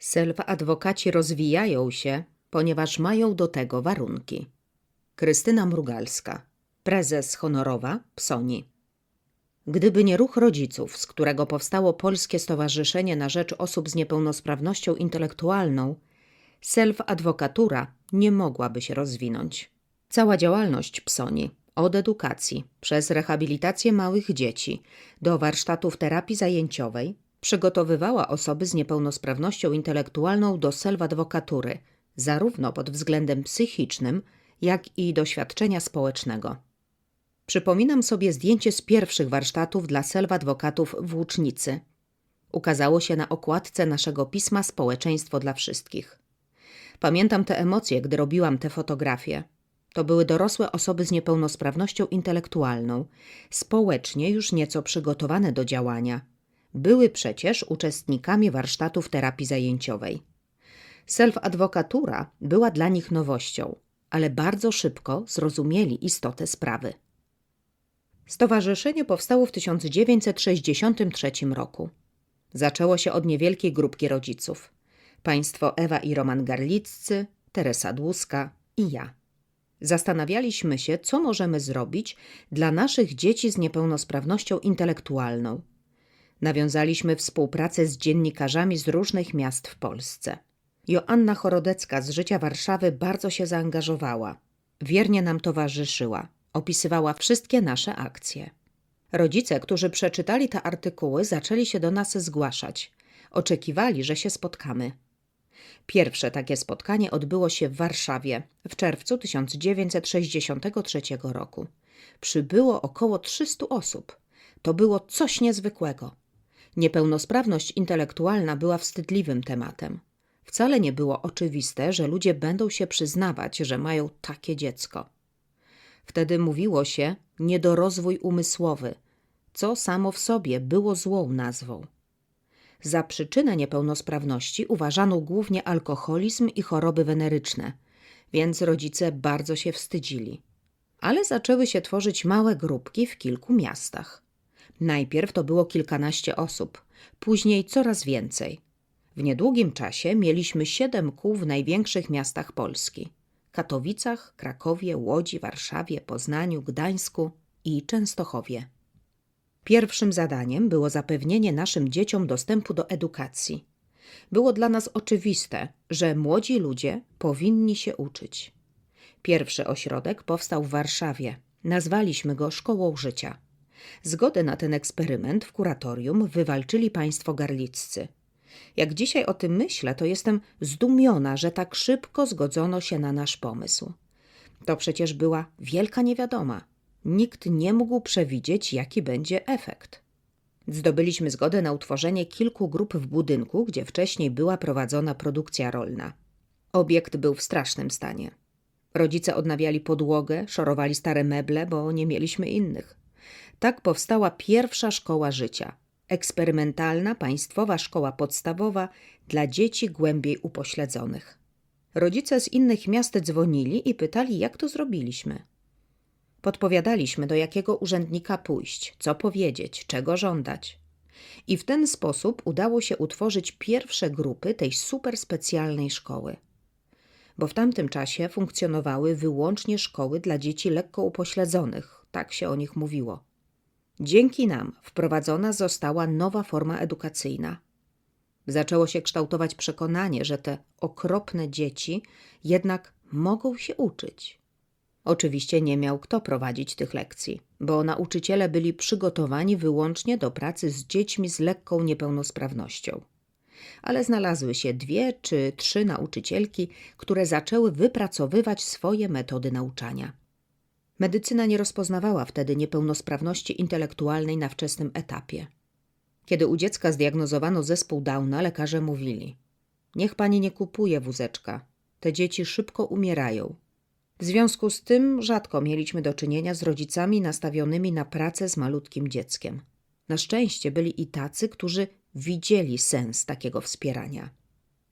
Self-adwokaci rozwijają się, ponieważ mają do tego warunki. Krystyna Mrugalska, prezes honorowa Psoni. Gdyby nie ruch rodziców, z którego powstało Polskie Stowarzyszenie na Rzecz Osób z Niepełnosprawnością Intelektualną, self-adwokatura nie mogłaby się rozwinąć. Cała działalność Psoni, od edukacji, przez rehabilitację małych dzieci, do warsztatów terapii zajęciowej, przygotowywała osoby z niepełnosprawnością intelektualną do self-adwokatury, zarówno pod względem psychicznym, jak i doświadczenia społecznego. Przypominam sobie zdjęcie z pierwszych warsztatów dla self-adwokatów w Łucznicy. Ukazało się na okładce naszego pisma Społeczeństwo dla Wszystkich. Pamiętam te emocje, gdy robiłam te fotografie. To były dorosłe osoby z niepełnosprawnością intelektualną, społecznie już nieco przygotowane do działania. Były przecież uczestnikami warsztatów terapii zajęciowej. Self-adwokatura była dla nich nowością, ale bardzo szybko zrozumieli istotę sprawy. Stowarzyszenie powstało w 1963 roku. Zaczęło się od niewielkiej grupki rodziców. Państwo Ewa i Roman Garliccy, Teresa Dłuska i ja. Zastanawialiśmy się, co możemy zrobić dla naszych dzieci z niepełnosprawnością intelektualną. Nawiązaliśmy współpracę z dziennikarzami z różnych miast w Polsce. Joanna Chorodecka z Życia Warszawy bardzo się zaangażowała. Wiernie nam towarzyszyła. Opisywała wszystkie nasze akcje. Rodzice, którzy przeczytali te artykuły, zaczęli się do nas zgłaszać. Oczekiwali, że się spotkamy. Pierwsze takie spotkanie odbyło się w Warszawie w czerwcu 1963 roku. Przybyło około 300 osób. To było coś niezwykłego. Niepełnosprawność intelektualna była wstydliwym tematem. Wcale nie było oczywiste, że ludzie będą się przyznawać, że mają takie dziecko. Wtedy mówiło się niedorozwój umysłowy, co samo w sobie było złą nazwą. Za przyczynę niepełnosprawności uważano głównie alkoholizm i choroby weneryczne, więc rodzice bardzo się wstydzili. Ale zaczęły się tworzyć małe grupki w kilku miastach. Najpierw to było kilkanaście osób, później coraz więcej. W niedługim czasie mieliśmy siedem kół w największych miastach Polski: Katowicach, Krakowie, Łodzi, Warszawie, Poznaniu, Gdańsku i Częstochowie. Pierwszym zadaniem było zapewnienie naszym dzieciom dostępu do edukacji. Było dla nas oczywiste, że młodzi ludzie powinni się uczyć. Pierwszy ośrodek powstał w Warszawie. Nazwaliśmy go Szkołą Życia. Zgodę na ten eksperyment w kuratorium wywalczyli państwo garliccy. Jak dzisiaj o tym myślę, to jestem zdumiona, że tak szybko zgodzono się na nasz pomysł. To przecież była wielka niewiadoma. Nikt nie mógł przewidzieć, jaki będzie efekt. Zdobyliśmy zgodę na utworzenie kilku grup w budynku, gdzie wcześniej była prowadzona produkcja rolna. Obiekt był w strasznym stanie. Rodzice odnawiali podłogę, szorowali stare meble, bo nie mieliśmy innych. Tak powstała pierwsza szkoła życia eksperymentalna państwowa szkoła podstawowa dla dzieci głębiej upośledzonych. Rodzice z innych miast dzwonili i pytali, jak to zrobiliśmy. Podpowiadaliśmy, do jakiego urzędnika pójść, co powiedzieć, czego żądać. I w ten sposób udało się utworzyć pierwsze grupy tej super specjalnej szkoły. Bo w tamtym czasie funkcjonowały wyłącznie szkoły dla dzieci lekko upośledzonych, tak się o nich mówiło. Dzięki nam wprowadzona została nowa forma edukacyjna. Zaczęło się kształtować przekonanie, że te okropne dzieci jednak mogą się uczyć. Oczywiście nie miał kto prowadzić tych lekcji, bo nauczyciele byli przygotowani wyłącznie do pracy z dziećmi z lekką niepełnosprawnością. Ale znalazły się dwie czy trzy nauczycielki, które zaczęły wypracowywać swoje metody nauczania. Medycyna nie rozpoznawała wtedy niepełnosprawności intelektualnej na wczesnym etapie. Kiedy u dziecka zdiagnozowano zespół Downa, lekarze mówili: Niech pani nie kupuje wózeczka, te dzieci szybko umierają. W związku z tym rzadko mieliśmy do czynienia z rodzicami nastawionymi na pracę z malutkim dzieckiem. Na szczęście byli i tacy, którzy widzieli sens takiego wspierania.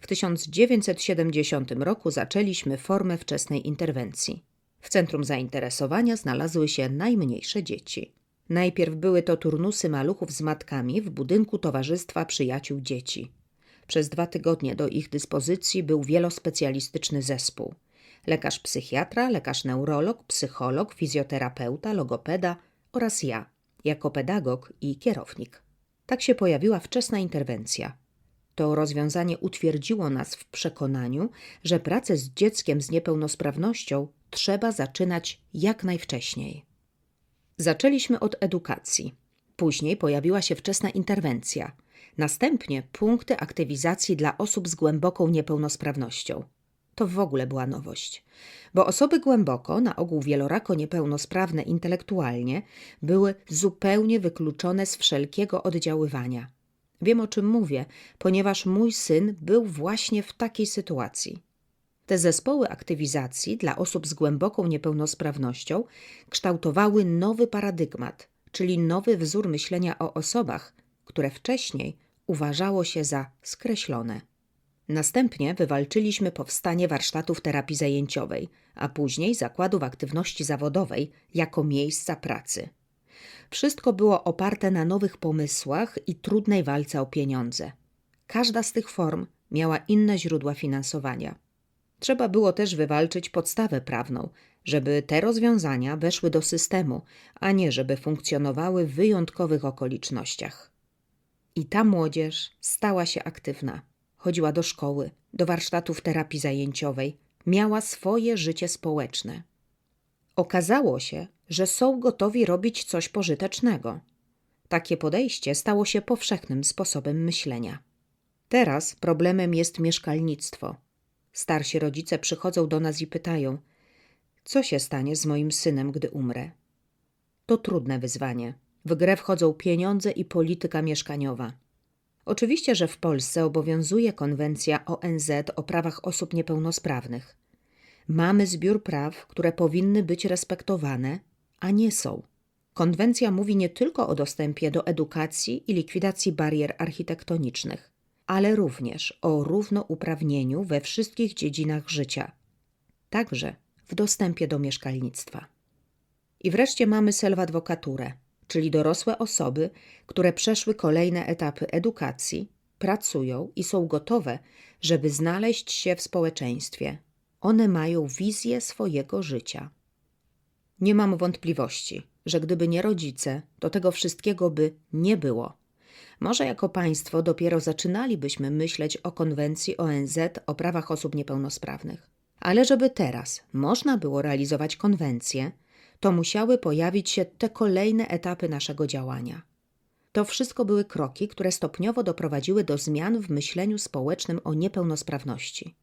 W 1970 roku zaczęliśmy formę wczesnej interwencji. W centrum zainteresowania znalazły się najmniejsze dzieci. Najpierw były to turnusy maluchów z matkami w budynku Towarzystwa Przyjaciół Dzieci. Przez dwa tygodnie do ich dyspozycji był wielospecjalistyczny zespół. Lekarz psychiatra, lekarz neurolog, psycholog, fizjoterapeuta, logopeda oraz ja, jako pedagog i kierownik. Tak się pojawiła wczesna interwencja. To rozwiązanie utwierdziło nas w przekonaniu, że pracę z dzieckiem z niepełnosprawnością trzeba zaczynać jak najwcześniej. Zaczęliśmy od edukacji. Później pojawiła się wczesna interwencja. Następnie punkty aktywizacji dla osób z głęboką niepełnosprawnością. To w ogóle była nowość, bo osoby głęboko, na ogół wielorako niepełnosprawne intelektualnie, były zupełnie wykluczone z wszelkiego oddziaływania. Wiem o czym mówię, ponieważ mój syn był właśnie w takiej sytuacji. Te zespoły aktywizacji dla osób z głęboką niepełnosprawnością kształtowały nowy paradygmat, czyli nowy wzór myślenia o osobach, które wcześniej uważało się za skreślone. Następnie wywalczyliśmy powstanie warsztatów terapii zajęciowej, a później zakładów aktywności zawodowej jako miejsca pracy. Wszystko było oparte na nowych pomysłach i trudnej walce o pieniądze. Każda z tych form miała inne źródła finansowania. Trzeba było też wywalczyć podstawę prawną, żeby te rozwiązania weszły do systemu, a nie żeby funkcjonowały w wyjątkowych okolicznościach. I ta młodzież stała się aktywna. Chodziła do szkoły, do warsztatów terapii zajęciowej, miała swoje życie społeczne. Okazało się, że są gotowi robić coś pożytecznego. Takie podejście stało się powszechnym sposobem myślenia. Teraz problemem jest mieszkalnictwo. Starsi rodzice przychodzą do nas i pytają: Co się stanie z moim synem, gdy umrę? To trudne wyzwanie. W grę wchodzą pieniądze i polityka mieszkaniowa. Oczywiście, że w Polsce obowiązuje konwencja ONZ o prawach osób niepełnosprawnych. Mamy zbiór praw, które powinny być respektowane, a nie są. Konwencja mówi nie tylko o dostępie do edukacji i likwidacji barier architektonicznych, ale również o równouprawnieniu we wszystkich dziedzinach życia, także w dostępie do mieszkalnictwa. I wreszcie mamy selwadwokaturę, czyli dorosłe osoby, które przeszły kolejne etapy edukacji, pracują i są gotowe, żeby znaleźć się w społeczeństwie. One mają wizję swojego życia. Nie mam wątpliwości, że gdyby nie rodzice, to tego wszystkiego by nie było. Może jako państwo dopiero zaczynalibyśmy myśleć o konwencji ONZ o prawach osób niepełnosprawnych. Ale żeby teraz można było realizować konwencję, to musiały pojawić się te kolejne etapy naszego działania. To wszystko były kroki, które stopniowo doprowadziły do zmian w myśleniu społecznym o niepełnosprawności.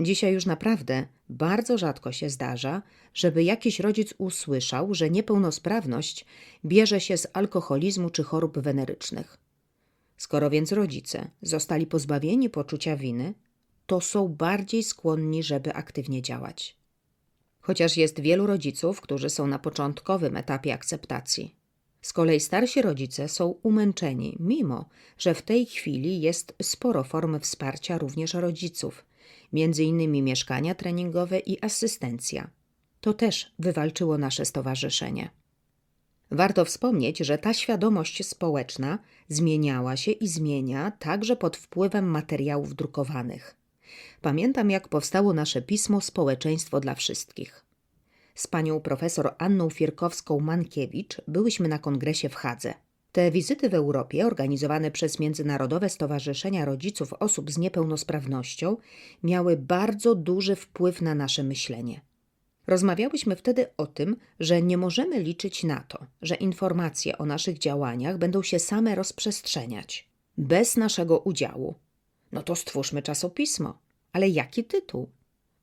Dzisiaj już naprawdę bardzo rzadko się zdarza, żeby jakiś rodzic usłyszał, że niepełnosprawność bierze się z alkoholizmu czy chorób wenerycznych. Skoro więc rodzice zostali pozbawieni poczucia winy, to są bardziej skłonni, żeby aktywnie działać. Chociaż jest wielu rodziców, którzy są na początkowym etapie akceptacji. Z kolei starsi rodzice są umęczeni, mimo że w tej chwili jest sporo form wsparcia również rodziców, innymi mieszkania treningowe i asystencja. To też wywalczyło nasze stowarzyszenie. Warto wspomnieć, że ta świadomość społeczna zmieniała się i zmienia także pod wpływem materiałów drukowanych. Pamiętam, jak powstało nasze pismo Społeczeństwo dla Wszystkich. Z panią profesor Anną Fierkowską-Mankiewicz byłyśmy na kongresie w Hadze. Te wizyty w Europie, organizowane przez Międzynarodowe Stowarzyszenia Rodziców Osób z Niepełnosprawnością, miały bardzo duży wpływ na nasze myślenie. Rozmawiałyśmy wtedy o tym, że nie możemy liczyć na to, że informacje o naszych działaniach będą się same rozprzestrzeniać bez naszego udziału. No to stwórzmy czasopismo. Ale jaki tytuł?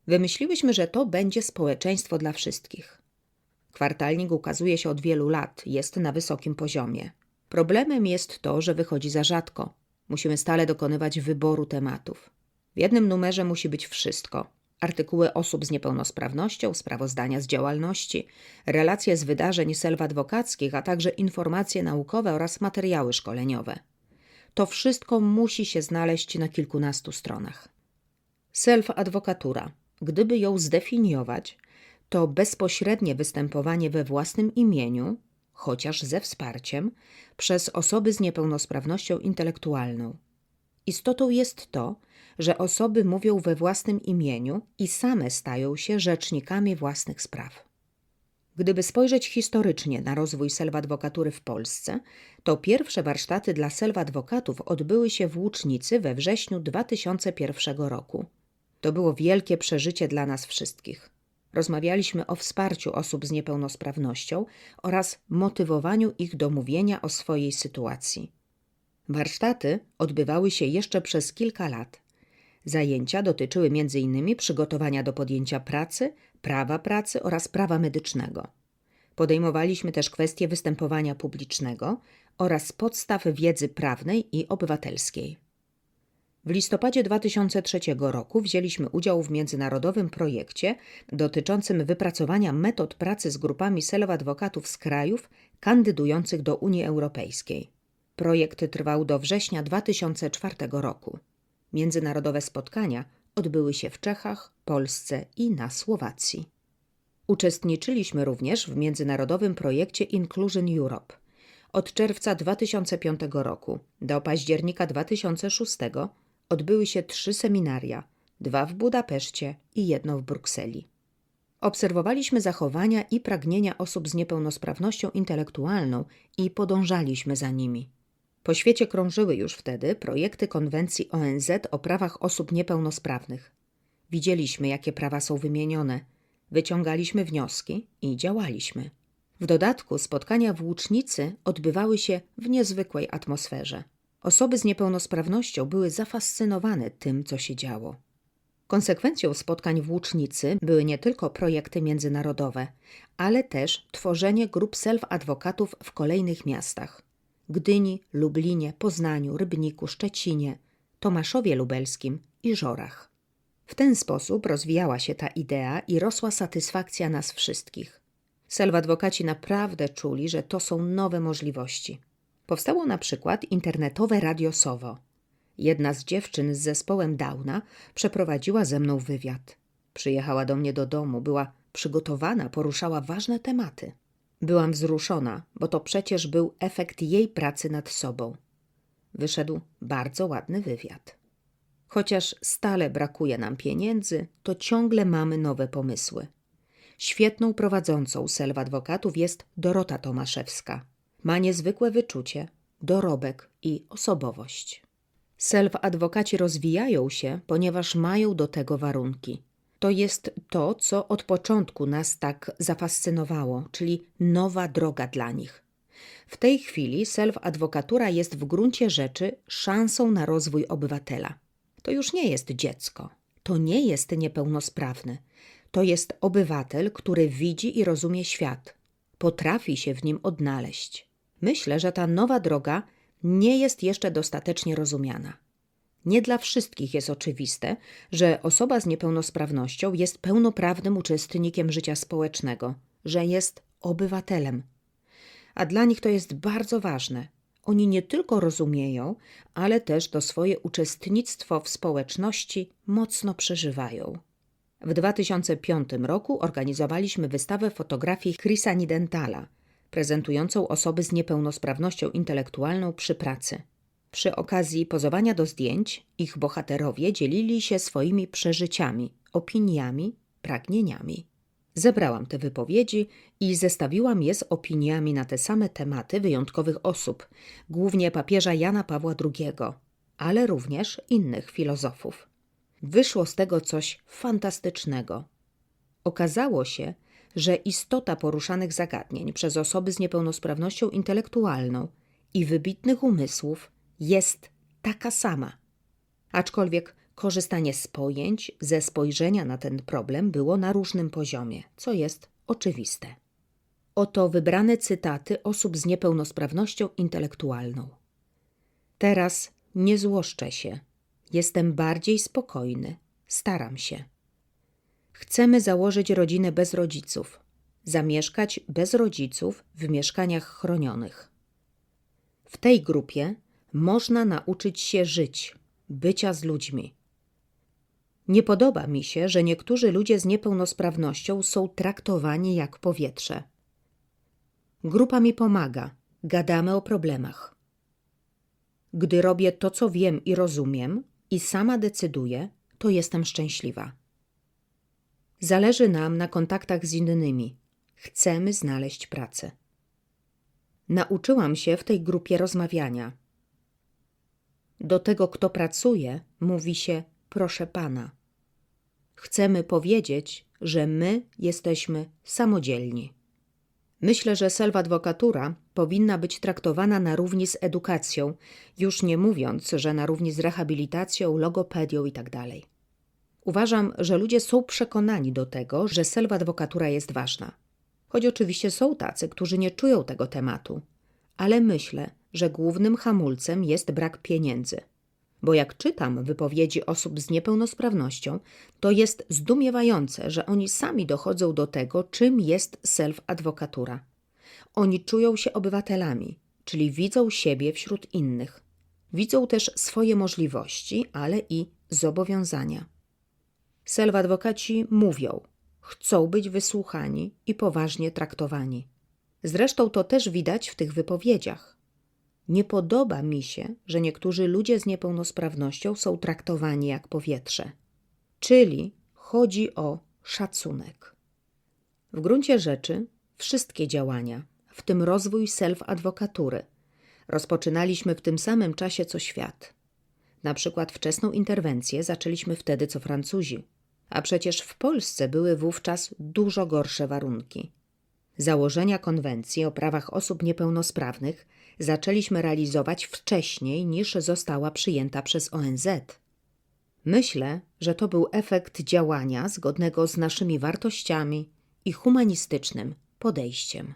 Wymyśliłyśmy, że to będzie społeczeństwo dla wszystkich. Kwartalnik ukazuje się od wielu lat, jest na wysokim poziomie. Problemem jest to, że wychodzi za rzadko. Musimy stale dokonywać wyboru tematów. W jednym numerze musi być wszystko: artykuły osób z niepełnosprawnością, sprawozdania z działalności, relacje z wydarzeń selwadwokackich, a także informacje naukowe oraz materiały szkoleniowe. To wszystko musi się znaleźć na kilkunastu stronach. Self-adwokatura, gdyby ją zdefiniować, to bezpośrednie występowanie we własnym imieniu, chociaż ze wsparciem, przez osoby z niepełnosprawnością intelektualną. Istotą jest to, że osoby mówią we własnym imieniu i same stają się rzecznikami własnych spraw. Gdyby spojrzeć historycznie na rozwój selwadwokatury w Polsce, to pierwsze warsztaty dla selwadwokatów odbyły się w Łucznicy we wrześniu 2001 roku. To było wielkie przeżycie dla nas wszystkich. Rozmawialiśmy o wsparciu osób z niepełnosprawnością oraz motywowaniu ich do mówienia o swojej sytuacji. Warsztaty odbywały się jeszcze przez kilka lat. Zajęcia dotyczyły m.in. przygotowania do podjęcia pracy, prawa pracy oraz prawa medycznego. Podejmowaliśmy też kwestie występowania publicznego oraz podstaw wiedzy prawnej i obywatelskiej. W listopadzie 2003 roku wzięliśmy udział w międzynarodowym projekcie dotyczącym wypracowania metod pracy z grupami self-adwokatów z krajów kandydujących do Unii Europejskiej. Projekt trwał do września 2004 roku. Międzynarodowe spotkania odbyły się w Czechach, Polsce i na Słowacji. Uczestniczyliśmy również w międzynarodowym projekcie Inclusion Europe. Od czerwca 2005 roku do października 2006 odbyły się trzy seminaria, dwa w Budapeszcie i jedno w Brukseli. Obserwowaliśmy zachowania i pragnienia osób z niepełnosprawnością intelektualną i podążaliśmy za nimi. Po świecie krążyły już wtedy projekty konwencji ONZ o prawach osób niepełnosprawnych. Widzieliśmy, jakie prawa są wymienione, wyciągaliśmy wnioski i działaliśmy. W dodatku spotkania w Łucznicy odbywały się w niezwykłej atmosferze. Osoby z niepełnosprawnością były zafascynowane tym, co się działo. Konsekwencją spotkań w Łucznicy były nie tylko projekty międzynarodowe, ale też tworzenie grup self-adwokatów w kolejnych miastach. Gdyni, Lublinie, Poznaniu, Rybniku, Szczecinie, Tomaszowie Lubelskim i Żorach. W ten sposób rozwijała się ta idea i rosła satysfakcja nas wszystkich. Selwadwokaci naprawdę czuli, że to są nowe możliwości. Powstało na przykład internetowe Radio Sowo. Jedna z dziewczyn z zespołem Downa przeprowadziła ze mną wywiad. Przyjechała do mnie do domu, była przygotowana, poruszała ważne tematy. Byłam wzruszona, bo to przecież był efekt jej pracy nad sobą. Wyszedł bardzo ładny wywiad. Chociaż stale brakuje nam pieniędzy, to ciągle mamy nowe pomysły. Świetną prowadzącą selw adwokatów jest Dorota Tomaszewska. Ma niezwykłe wyczucie, dorobek i osobowość. Self-adwokaci rozwijają się, ponieważ mają do tego warunki. To jest to, co od początku nas tak zafascynowało, czyli nowa droga dla nich. W tej chwili self-adwokatura jest w gruncie rzeczy szansą na rozwój obywatela. To już nie jest dziecko, to nie jest niepełnosprawny. To jest obywatel, który widzi i rozumie świat, potrafi się w nim odnaleźć. Myślę, że ta nowa droga nie jest jeszcze dostatecznie rozumiana. Nie dla wszystkich jest oczywiste, że osoba z niepełnosprawnością jest pełnoprawnym uczestnikiem życia społecznego, że jest obywatelem. A dla nich to jest bardzo ważne. Oni nie tylko rozumieją, ale też to swoje uczestnictwo w społeczności mocno przeżywają. W 2005 roku organizowaliśmy wystawę fotografii Chrisa Nidentala, prezentującą osoby z niepełnosprawnością intelektualną przy pracy. Przy okazji pozowania do zdjęć ich bohaterowie dzielili się swoimi przeżyciami, opiniami, pragnieniami. Zebrałam te wypowiedzi i zestawiłam je z opiniami na te same tematy wyjątkowych osób, głównie papieża Jana Pawła II, ale również innych filozofów. Wyszło z tego coś fantastycznego. Okazało się, że istota poruszanych zagadnień przez osoby z niepełnosprawnością intelektualną i wybitnych umysłów jest taka sama. Aczkolwiek korzystanie z pojęć, ze spojrzenia na ten problem było na różnym poziomie, co jest oczywiste. Oto wybrane cytaty osób z niepełnosprawnością intelektualną. Teraz nie złoszczę się. Jestem bardziej spokojny. Staram się. Chcemy założyć rodzinę bez rodziców, zamieszkać bez rodziców w mieszkaniach chronionych. W tej grupie można nauczyć się żyć, bycia z ludźmi. Nie podoba mi się, że niektórzy ludzie z niepełnosprawnością są traktowani jak powietrze. Grupa mi pomaga, gadamy o problemach. Gdy robię to, co wiem i rozumiem, i sama decyduję, to jestem szczęśliwa. Zależy nam na kontaktach z innymi. Chcemy znaleźć pracę. Nauczyłam się w tej grupie rozmawiania. Do tego, kto pracuje, mówi się proszę pana. Chcemy powiedzieć, że my jesteśmy samodzielni. Myślę, że self-adwokatura powinna być traktowana na równi z edukacją, już nie mówiąc, że na równi z rehabilitacją, logopedią itd. Uważam, że ludzie są przekonani do tego, że self-adwokatura jest ważna. Choć oczywiście są tacy, którzy nie czują tego tematu, ale myślę, że głównym hamulcem jest brak pieniędzy. Bo jak czytam wypowiedzi osób z niepełnosprawnością, to jest zdumiewające, że oni sami dochodzą do tego, czym jest self-adwokatura. Oni czują się obywatelami, czyli widzą siebie wśród innych. Widzą też swoje możliwości, ale i zobowiązania. Self-adwokaci mówią, chcą być wysłuchani i poważnie traktowani. Zresztą to też widać w tych wypowiedziach. Nie podoba mi się, że niektórzy ludzie z niepełnosprawnością są traktowani jak powietrze. Czyli chodzi o szacunek. W gruncie rzeczy wszystkie działania, w tym rozwój self-adwokatury, rozpoczynaliśmy w tym samym czasie co świat. Na przykład wczesną interwencję zaczęliśmy wtedy co Francuzi, a przecież w Polsce były wówczas dużo gorsze warunki. Założenia konwencji o prawach osób niepełnosprawnych zaczęliśmy realizować wcześniej niż została przyjęta przez ONZ. Myślę, że to był efekt działania zgodnego z naszymi wartościami i humanistycznym podejściem.